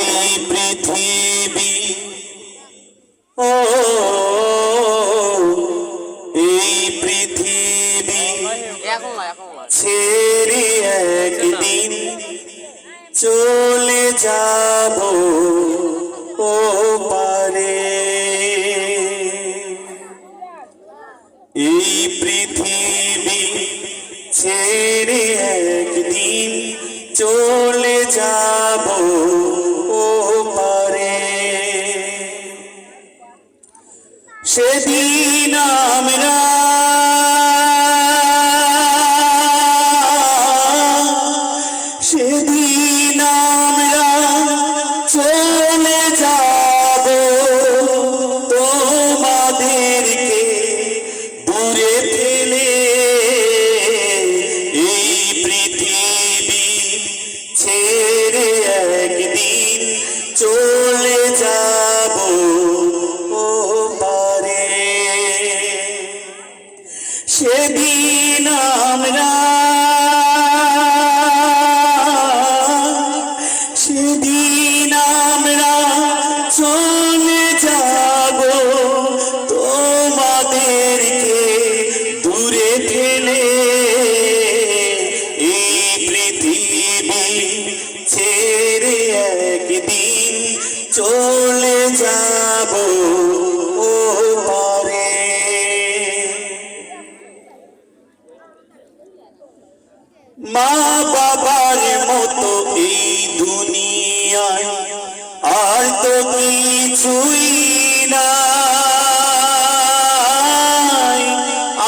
এই পৃথিবী। ও, এই পৃথিবী ছেড়ে একদিন চলে যাব ও পারে। এই পৃথিবী ছেড়ে একদিন চলে যাব সেদিন আমরা সেদিন আমরা চলে যাব। তোমাদেরকে দূরে ফেলে এই পৃথিবী ছেড়ে একদিন চলে আমরা সেদিন আমরা চলে যাব। তোমাদেরকে দূরে ফেলে এই পৃথিবী ছেড়ে একদিন চলে যাব। মা বাবার মতো এই দুনিয়ায় আর তো কিছুই নাই,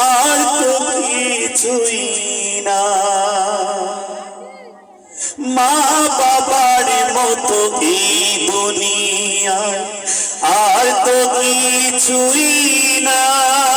আর তো কিছুই না মা বাবার মতো এই দুনিয়ায় আর তো কিছুই নাই।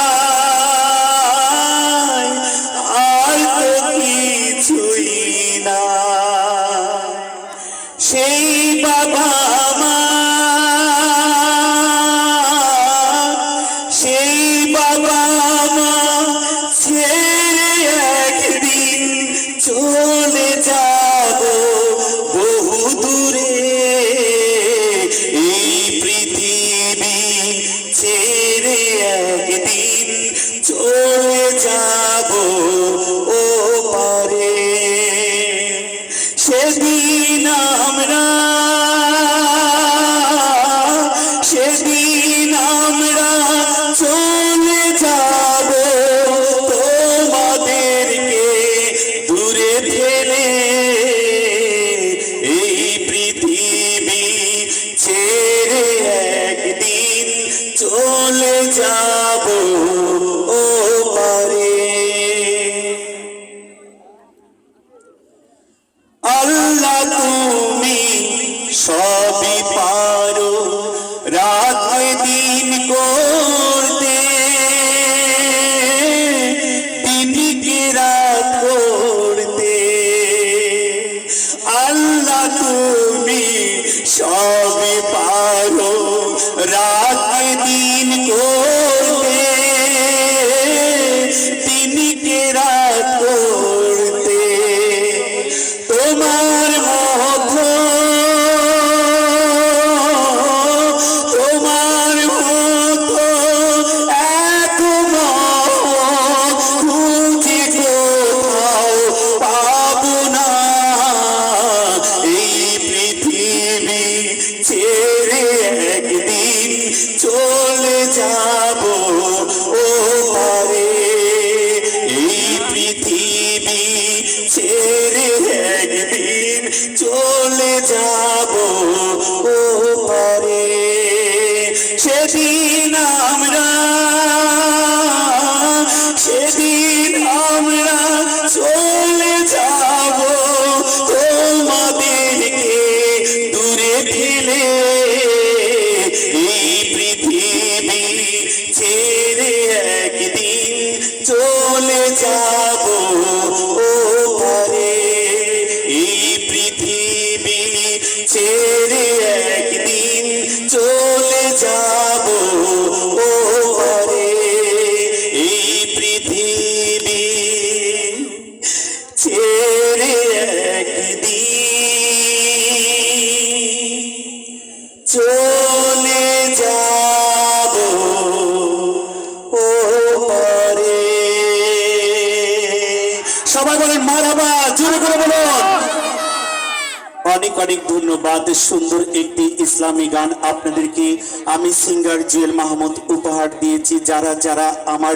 যাব, ও পারে। আল্লাহ তুমি সবই পারো রাত দিন করতে। দিনকে রাত করতে। আল্লাহ তুমি সবই পারো, রাত চলে যাব ও পারে। এই পৃথিবী ছেড়ে একদিন চলে যাব ও পারে। সেদিন আমরা সবাই বলেন, মারাবা, জোরে অনেক অনেক ধন্যবাদ সুন্দর একটি ইসলামী গান আপনাদেরকে। আমি সিঙ্গার জুয়েল মাহমুদ উপহার দিয়েছি। যারা যারা আমার